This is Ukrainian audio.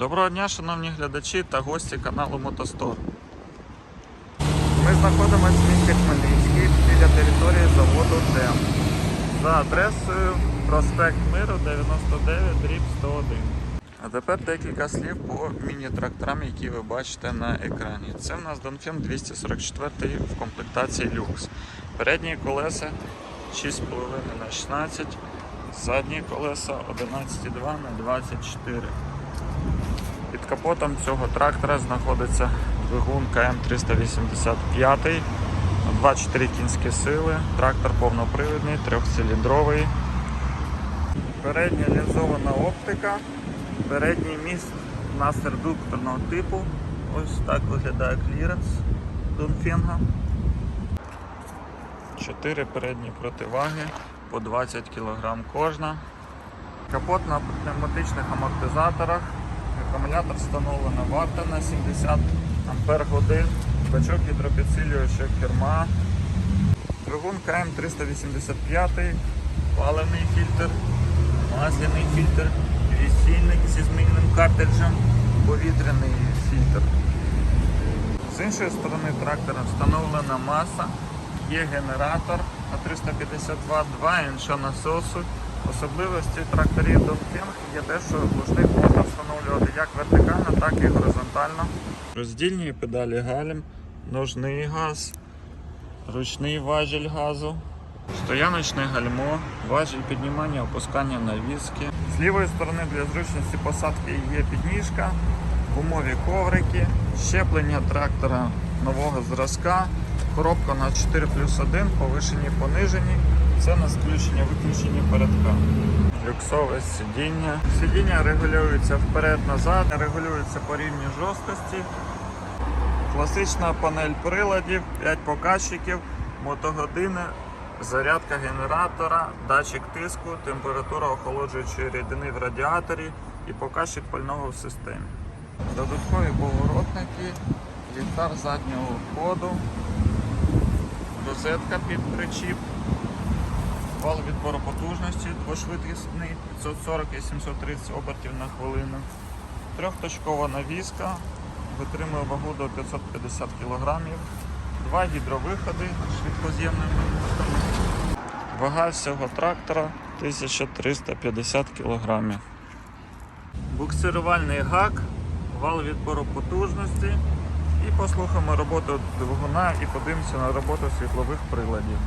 Доброго дня, шановні глядачі та гості каналу Мотостор. Ми знаходимося в місті Хмельницький біля території заводу ТЕМ за адресою проспект Миру 99 дріб 101. А тепер декілька слів по міні-тракторам, які ви бачите на екрані. Це в нас Донфен 244 в комплектації люкс. Передні колеса 6,5 на 16, задні колеса 11,2 на 24. Капотом цього трактора знаходиться двигун КМ385, 24 кінські сили, трактор повнопривідний, трьохциліндровий. Передня лінзована оптика, передній міст у нас редукторного типу. Ось так виглядає кліренс Донфінга. Чотири передні противаги по 20 кг кожна. Капот на пневматичних амортизаторах. Акумулятор встановлена варта на 70 ампер годин. Бачок гідропідсилювача керма. Двигун КМ385, паливний фільтр, масляний фільтр, вісільник зі змінним картриджем, повітряний фільтр. З іншої сторони трактора встановлена маса, є генератор на 350 Вт, два інша насосу. Особливості тракторів Dongfeng є те, що можна встановлювати так і горизонтально. Роздільні педалі гальм, ножний газ, ручний важіль газу, стояночне гальмо, важіль піднімання, опускання навіски. З лівої сторони для зручності посадки є підніжка, гумові коврики, щеплення трактора нового зразка, коробка на 4 плюс 1, повишені, понижені. Це на включення виключення передка. Люксове сидіння. Сидіння регулюється вперед-назад, регулюється по рівні жорсткості. Класична панель приладів, 5 показчиків, мотогодини, зарядка генератора, датчик тиску, температура охолоджуючої рідини в радіаторі і показчик пального в системі. Додаткові поворотники, ліхтар заднього ходу, розетка під причіп. Вал відбору потужності двошвидкісний 540 і 730 обертів на хвилину. Трьохточкова навіска витримує вагу до 550 кг. Два гідровиходи швидкоз'ємними. Вага всього трактора 1350 кг. Буксирувальний гак, вал відбору потужності. І послухаємо роботу двигуна і подивимося на роботу світлових приладів.